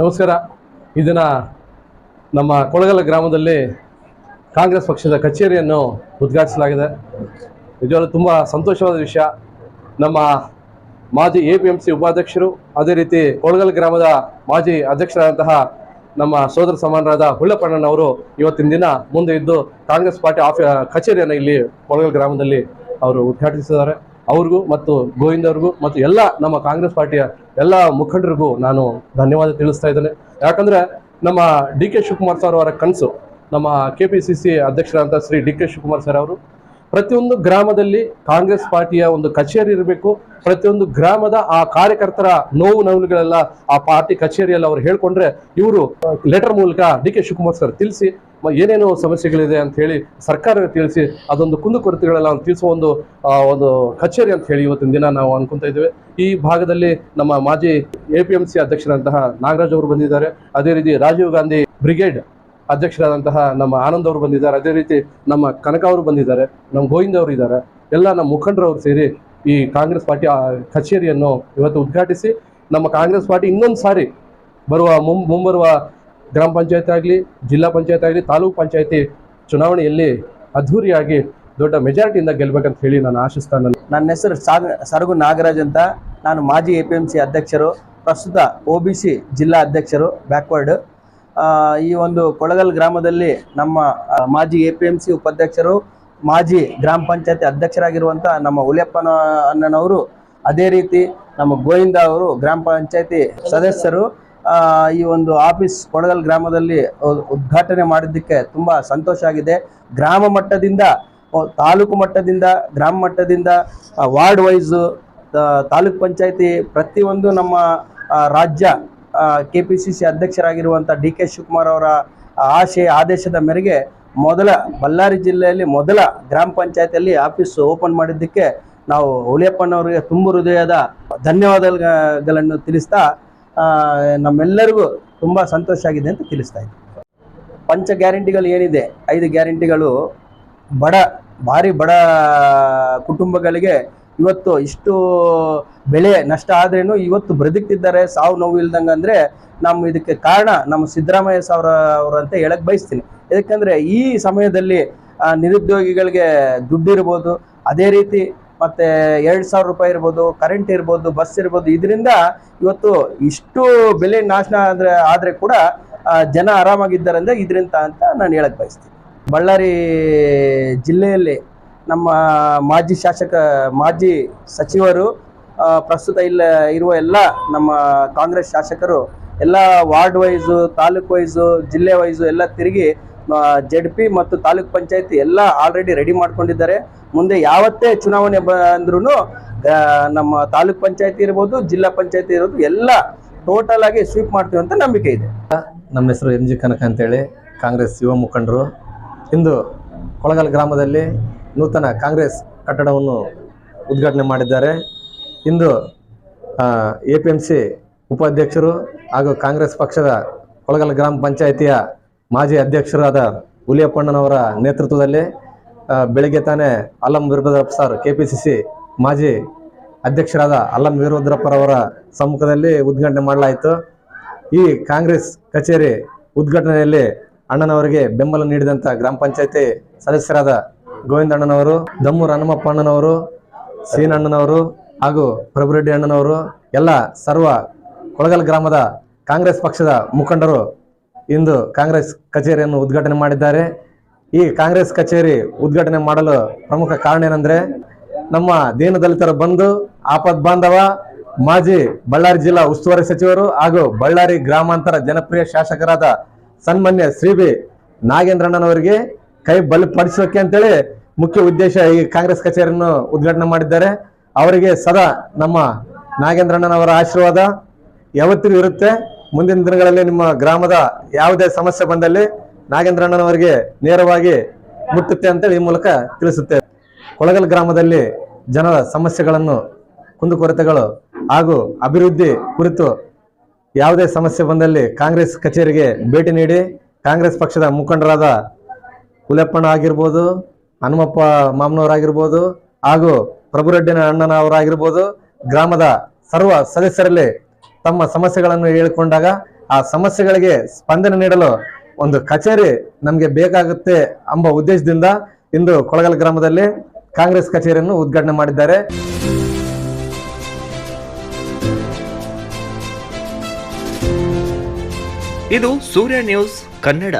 ನಮಸ್ಕಾರ. ಇದನ್ನ ನಮ್ಮ ಕೊಳಗಲ ಗ್ರಾಮದಲ್ಲಿ ಕಾಂಗ್ರೆಸ್ ಪಕ್ಷದ ಕಚೇರಿಯನ್ನು ಉದ್ಘಾಟಿಸಲಾಗಿದೆ. ನಿಜವಾಗ್ಲೂ ತುಂಬ ಸಂತೋಷವಾದ ವಿಷಯ. ನಮ್ಮ ಮಾಜಿ ಎ ಪಿ ಎಂ ಸಿ ಉಪಾಧ್ಯಕ್ಷರು, ಅದೇ ರೀತಿ ಕೊಳಗಲ ಗ್ರಾಮದ ಮಾಜಿ ಅಧ್ಯಕ್ಷರಾದಂತಹ ನಮ್ಮ ಸೋದರ ಸಮಾನರಾದ ಹುಳ್ಳಪ್ಪಣ್ಣನವರು ಇವತ್ತಿನ ದಿನ ಮುಂದೆ ಇದ್ದು ಕಾಂಗ್ರೆಸ್ ಪಾರ್ಟಿ ಆಫೀ, ಕಚೇರಿಯನ್ನು ಇಲ್ಲಿ ಕೊಳಗಲ ಗ್ರಾಮದಲ್ಲಿ ಅವರು ಉದ್ಘಾಟಿಸಿದ್ದಾರೆ. ಅವ್ರಿಗೂ ಮತ್ತು ಗೋವಿಂದ್ ಅವ್ರಿಗೂ ಮತ್ತು ಎಲ್ಲ ನಮ್ಮ ಕಾಂಗ್ರೆಸ್ ಪಾರ್ಟಿಯ ಎಲ್ಲ ಮುಖಂಡರಿಗೂ ನಾನು ಧನ್ಯವಾದ ತಿಳಿಸ್ತಾ ಇದ್ದೇನೆ. ಯಾಕಂದ್ರೆ ನಮ್ಮ ಡಿ ಕೆ ಶಿವಕುಮಾರ್ ಸರ್ ಅವರ ಕನಸು, ನಮ್ಮ ಕೆ ಪಿ ಸಿ ಸಿ ಅಧ್ಯಕ್ಷರಾದಂಥ Shri D K Shivakumar sir ಅವರು, ಪ್ರತಿಯೊಂದು ಗ್ರಾಮದಲ್ಲಿ ಕಾಂಗ್ರೆಸ್ ಪಾರ್ಟಿಯ ಒಂದು ಕಚೇರಿ ಇರಬೇಕು, ಪ್ರತಿಯೊಂದು ಗ್ರಾಮದ ಆ ಕಾರ್ಯಕರ್ತರ ನೋವು ನೋವುಗಳೆಲ್ಲ ಆ ಪಾರ್ಟಿ ಕಚೇರಿಯಲ್ಲಿ ಅವ್ರು ಹೇಳ್ಕೊಂಡ್ರೆ ಇವರು ಲೆಟರ್ ಮೂಲಕ ಡಿ ಕೆ ಶಿವಕುಮಾರ್ ಸರ್ ತಿಳಿಸಿ ಏನೇನು ಸಮಸ್ಯೆಗಳಿದೆ ಅಂತ ಹೇಳಿ ಸರ್ಕಾರ ತಿಳಿಸಿ ಅದೊಂದು ಕುಂದುಕೊರತೆಗಳೆಲ್ಲ ತಿಳಿಸುವ ಒಂದು ಒಂದು ಕಚೇರಿ ಅಂತ ಹೇಳಿ ಇವತ್ತಿನ ದಿನ ನಾವು ಅನ್ಕೊಂತ ಇದ್ದೇವೆ. ಈ ಭಾಗದಲ್ಲಿ ನಮ್ಮ ಮಾಜಿ ಎ ಪಿ ಎಂ ಸಿ ಅಧ್ಯಕ್ಷರಾದಂತಹ ನಾಗರಾಜ್ ಅವರು ಬಂದಿದ್ದಾರೆ. ಅದೇ ರೀತಿ ರಾಜೀವ್ ಗಾಂಧಿ ಬ್ರಿಗೇಡ್ ಅಧ್ಯಕ್ಷರಾದಂತಹ ನಮ್ಮ ಆನಂದ್ ಅವರು ಬಂದಿದ್ದಾರೆ. ಅದೇ ರೀತಿ ನಮ್ಮ ಕನಕ ಅವರು ಬಂದಿದ್ದಾರೆ. ನಮ್ಮ ಗೋವಿಂದ ಅವರು ಇದ್ದಾರೆ. ಎಲ್ಲ ನಮ್ಮ ಮುಖಂಡರವರು ಸೇರಿ ಈ ಕಾಂಗ್ರೆಸ್ ಪಾರ್ಟಿ ಕಚೇರಿಯನ್ನು ಇವತ್ತು ಉದ್ಘಾಟಿಸಿ ನಮ್ಮ ಕಾಂಗ್ರೆಸ್ ಪಾರ್ಟಿ ಇನ್ನೊಂದು ಸಾರಿ ಬರುವ, ಮುಂಬರುವ ಗ್ರಾಮ ಪಂಚಾಯತ್ ಆಗಲಿ, ಜಿಲ್ಲಾ ಪಂಚಾಯತ್ ಆಗಲಿ, ತಾಲೂಕು ಪಂಚಾಯತಿ ಚುನಾವಣೆಯಲ್ಲಿ ಅದ್ಧೂರಿಯಾಗಿ ದೊಡ್ಡ ಮೆಜಾರಿಟಿಯಿಂದ ಗೆಲ್ಬೇಕಂತ ಹೇಳಿ ನಾನು ಆಶಿಸ್ತಾನೆ ನನ್ನ ಹೆಸರು ಸರಗು ನಾಗರಾಜ್ ಅಂತ. ನಾನು ಮಾಜಿ ಎ ಅಧ್ಯಕ್ಷರು, ಪ್ರಸ್ತುತ ಒ ಜಿಲ್ಲಾ ಅಧ್ಯಕ್ಷರು ಬ್ಯಾಕ್ವರ್ಡ್ ಈ ಒಂದು ಕೊಳಗಲ್ ಗ್ರಾಮದಲ್ಲಿ ನಮ್ಮ ಮಾಜಿ ಎ ಉಪಾಧ್ಯಕ್ಷರು, ಮಾಜಿ ಗ್ರಾಮ ಪಂಚಾಯತಿ ಅಧ್ಯಕ್ಷರಾಗಿರುವಂಥ ನಮ್ಮ ಹುಲಿಯಪ್ಪನ ಅಣ್ಣನವರು, ಅದೇ ರೀತಿ ನಮ್ಮ ಗೋವಿಂದ ಅವರು ಗ್ರಾಮ ಪಂಚಾಯತಿ ಸದಸ್ಯರು ಈ ಒಂದು ಆಫೀಸ್ ಕೊಡಗಲ್ ಗ್ರಾಮದಲ್ಲಿ ಉದ್ಘಾಟನೆ ಮಾಡಿದ್ದಕ್ಕೆ ತುಂಬ ಸಂತೋಷ ಆಗಿದೆ. ಗ್ರಾಮ ಮಟ್ಟದಿಂದ ತಾಲೂಕು ಮಟ್ಟದಿಂದ, ಗ್ರಾಮ ಮಟ್ಟದಿಂದ ವಾರ್ಡ್ ವೈಸು ತಾಲೂಕ್ ಪಂಚಾಯತಿ ಪ್ರತಿಯೊಂದು ನಮ್ಮ ರಾಜ್ಯ ಕೆ ಪಿ ಸಿ ಸಿ ಅಧ್ಯಕ್ಷರಾಗಿರುವಂಥ ಡಿ ಕೆ ಶಿವಕುಮಾರ್ ಅವರ ಆಶಯ, ಆದೇಶದ ಮೇರೆಗೆ ಮೊದಲ ಬಳ್ಳಾರಿ ಜಿಲ್ಲೆಯಲ್ಲಿ ಮೊದಲ ಗ್ರಾಮ ಪಂಚಾಯತಿಯಲ್ಲಿ ಆಫೀಸ್ ಓಪನ್ ಮಾಡಿದ್ದಕ್ಕೆ ನಾವು ಹುಲಿಯಪ್ಪನವರಿಗೆ ತುಂಬ ಹೃದಯದ ಧನ್ಯವಾದಗಳನ್ನು ತಿಳಿಸ್ತಾ ನಮ್ಮೆಲ್ಲರಿಗೂ ತುಂಬ ಸಂತೋಷ ಆಗಿದೆ ಅಂತ ತಿಳಿಸ್ತಾ ಇದ್ದೀನಿ. ಪಂಚ ಗ್ಯಾರಂಟಿಗಳು ಏನಿದೆ? ಐದು ಗ್ಯಾರಂಟಿಗಳು ಬಡ, ಭಾರಿ ಬಡ ಕುಟುಂಬಗಳಿಗೆ ಇವತ್ತು ಇಷ್ಟು ಬೆಳೆ ನಷ್ಟ ಆದ್ರೇನು ಇವತ್ತು ಬದುಕ್ತಿದ್ದಾರೆ, ಸಾವು ನೋವು ಇಲ್ದಂಗೆ ಅಂದರೆ ನಮ್ಮ ಇದಕ್ಕೆ ಕಾರಣ ನಮ್ಮ ಸಿದ್ದರಾಮಯ್ಯ ಸಾವ್ರ ಅವರಂತ ಅಂತ ಹೇಳಕ್ ಬಯಸ್ತೀನಿ. ಯಾಕಂದರೆ ಈ ಸಮಯದಲ್ಲಿ ನಿರುದ್ಯೋಗಿಗಳಿಗೆ ದುಡ್ಡಿರ್ಬೋದು. ಅದೇ ರೀತಿ ಮತ್ತೆ ಎರಡು ಸಾವಿರ ರೂಪಾಯಿ ಇರ್ಬೋದು ಕರೆಂಟ್ ಇರ್ಬೋದು ಬಸ್ ಇರ್ಬೋದು, ಇದರಿಂದ ಇವತ್ತು ಇಷ್ಟು ಬೆಲೆ ನಾಶನ ಆದರೆ ಆದರೆ ಕೂಡ ಜನ ಆರಾಮಾಗಿದ್ದಾರೆ ಅಂದರೆ ಇದರಿಂದ ಅಂತ ನಾನು ಹೇಳಕ್ ಬಯಸ್ತೀನಿ. ಬಳ್ಳಾರಿ ಜಿಲ್ಲೆಯಲ್ಲಿ ನಮ್ಮ ಮಾಜಿ ಶಾಸಕ, ಮಾಜಿ ಸಚಿವರು ಪ್ರಸ್ತುತ ಇಲ್ಲ ಇರುವ ಎಲ್ಲ ನಮ್ಮ ಕಾಂಗ್ರೆಸ್ ಶಾಸಕರು, ಎಲ್ಲ ವಾರ್ಡ್ ವೈಸು, ತಾಲೂಕು ವೈಸು, ಜಿಲ್ಲೆ ವೈಸು ಎಲ್ಲ ತಿರುಗಿ ಜೆಡ್ ಪಿ ಮತ್ತು ತಾಲೂಕ್ ಪಂಚಾಯತಿ ಎಲ್ಲ ಆಲ್ರೆಡಿ ರೆಡಿ ಮಾಡ್ಕೊಂಡಿದ್ದಾರೆ. ಮುಂದೆ ಯಾವತ್ತೇ ಚುನಾವಣೆ ಬಂದ್ರೂ ನಮ್ಮ ತಾಲೂಕ್ ಪಂಚಾಯತಿ ಇರ್ಬೋದು, ಜಿಲ್ಲಾ ಪಂಚಾಯತಿ ಇರ್ಬೋದು ಎಲ್ಲ ಟೋಟಲ್ ಆಗಿ ಸ್ವೀಪ್ ಮಾಡ್ತೀವಿ ಅಂತ ನಂಬಿಕೆ ಇದೆ. ನಮ್ಮ ಹೆಸರು ಎಂ ಜಿ ಕನಕ ಅಂತೇಳಿ, ಕಾಂಗ್ರೆಸ್ ಯುವ ಮುಖಂಡರು. ಇಂದು ಕೊಳಗಲ್ ಗ್ರಾಮದಲ್ಲಿ ನೂತನ ಕಾಂಗ್ರೆಸ್ ಕಟ್ಟಡವನ್ನು ಉದ್ಘಾಟನೆ ಮಾಡಿದ್ದಾರೆ. ಇಂದು ಎ ಪಿ ಎಂ ಸಿ ಉಪಾಧ್ಯಕ್ಷರು ಹಾಗೂ ಕಾಂಗ್ರೆಸ್ ಪಕ್ಷದ ಕೊಳಗಲ್ ಗ್ರಾಮ ಪಂಚಾಯಿತಿಯ ಮಾಜಿ ಅಧ್ಯಕ್ಷರಾದ ಹುಲಿಯಪ್ಪಣ್ಣನವರ ನೇತೃತ್ವದಲ್ಲಿ ಬೆಳಗ್ಗೆ ತಾನೇ Allam Veerabhadrappa sir K P C C ಮಾಜಿ ಅಧ್ಯಕ್ಷರಾದ ಅಲ್ಲಂ ವೀರಭದ್ರಪ್ಪರವರ ಸಮ್ಮುಖದಲ್ಲಿ ಉದ್ಘಾಟನೆ ಮಾಡಲಾಯಿತು. ಈ ಕಾಂಗ್ರೆಸ್ ಕಚೇರಿ ಉದ್ಘಾಟನೆಯಲ್ಲಿ ಅಣ್ಣನವರಿಗೆ ಬೆಂಬಲ ನೀಡಿದಂಥ ಗ್ರಾಮ ಪಂಚಾಯತಿ ಸದಸ್ಯರಾದ ಗೋವಿಂದ ಅಣ್ಣನವರು ದಮ್ಮೂರು ಹನುಮಪ್ಪ ಅಣ್ಣನವರು, ಸೀನ್ ಅಣ್ಣನವರು ಹಾಗೂ ಪ್ರಭುರೆಡ್ಡಿ ಅಣ್ಣನವರು, ಎಲ್ಲ ಸರ್ವ ಕೊಳಗಲ್ ಗ್ರಾಮದ ಕಾಂಗ್ರೆಸ್ ಪಕ್ಷದ ಮುಖಂಡರು ಇಂದು ಕಾಂಗ್ರೆಸ್ ಕಚೇರಿಯನ್ನು ಉದ್ಘಾಟನೆ ಮಾಡಿದ್ದಾರೆ. ಈ ಕಾಂಗ್ರೆಸ್ ಕಚೇರಿ ಉದ್ಘಾಟನೆ ಮಾಡಲು ಪ್ರಮುಖ ಕಾರಣ ಏನಂದ್ರೆ ನಮ್ಮ ದೀನದಲಿತರ ಬಂಧು ಆಪದ್ ಬಾಂಧವ, ಮಾಜಿ ಬಳ್ಳಾರಿ ಜಿಲ್ಲಾ ಉಸ್ತುವಾರಿ ಸಚಿವರು ಹಾಗೂ ಬಳ್ಳಾರಿ ಗ್ರಾಮಾಂತರ ಜನಪ್ರಿಯ ಶಾಸಕರಾದ ಸನ್ಮಾನ್ಯ ಶ್ರೀ ಬಿ ನಾಗೇಂದ್ರಣ್ಣನವರಿಗೆ ಕೈ ಬಲಪಡಿಸೋಕೆ ಅಂತೇಳಿ ಮುಖ್ಯ ಉದ್ದೇಶ ಈ ಕಾಂಗ್ರೆಸ್ ಕಚೇರಿಯನ್ನು ಉದ್ಘಾಟನೆ ಮಾಡಿದ್ದಾರೆ. ಅವರಿಗೆ ಸದಾ ನಮ್ಮ ನಾಗೇಂದ್ರಣ್ಣನವರ ಆಶೀರ್ವಾದ. ಯಾವತ್ತಿಗೂ ಇರುತ್ತೆ. ಮುಂದಿನ ದಿನಗಳಲ್ಲಿ ನಿಮ್ಮ ಗ್ರಾಮದ ಯಾವುದೇ ಸಮಸ್ಯೆ ಬಂದಲ್ಲಿ ನಾಗೇಂದ್ರಣ್ಣನವರಿಗೆ ನೇರವಾಗಿ ಮುಟ್ಟುತ್ತೆ ಅಂತೇಳಿ ಈ ಮೂಲಕ ತಿಳಿಸುತ್ತೇವೆ ಕೊಳಗಲ್ ಗ್ರಾಮದಲ್ಲಿ ಜನರ ಸಮಸ್ಯೆಗಳನ್ನು, ಕುಂದುಕೊರತೆಗಳು ಹಾಗೂ ಅಭಿವೃದ್ಧಿ ಕುರಿತು ಯಾವುದೇ ಸಮಸ್ಯೆ ಬಂದಲ್ಲಿ ಕಾಂಗ್ರೆಸ್ ಕಚೇರಿಗೆ ಭೇಟಿ ನೀಡಿ, ಕಾಂಗ್ರೆಸ್ ಪಕ್ಷದ ಮುಖಂಡರಾದ ಹುಲೆಪ್ಪಣ್ಣ ಆಗಿರ್ಬೋದು, ಹನುಮಪ್ಪ ಮಾಮನವರಾಗಿರ್ಬೋದು ಹಾಗೂ ಪ್ರಭುರೆಡ್ಡಿನ ಅಣ್ಣನವರಾಗಿರ್ಬೋದು, ಗ್ರಾಮದ ಸರ್ವ ಸದಸ್ಯರಲ್ಲಿ ತಮ್ಮ ಸಮಸ್ಯೆಗಳನ್ನು ಹೇಳಿಕೊಂಡಾಗ ಆ ಸಮಸ್ಯೆಗಳಿಗೆ ಸ್ಪಂದನೆ ನೀಡಲು ಒಂದು ಕಚೇರಿ ನಮಗೆ ಬೇಕಾಗುತ್ತೆ ಎಂಬ ಉದ್ದೇಶದಿಂದ ಇಂದು ಕೊಳಗಲ್ ಗ್ರಾಮದಲ್ಲಿ ಕಾಂಗ್ರೆಸ್ ಕಚೇರಿಯನ್ನು ಉದ್ಘಾಟನೆ ಮಾಡಿದ್ದಾರೆ. ಇದು ಸೂರ್ಯ ನ್ಯೂಸ್ ಕನ್ನಡ.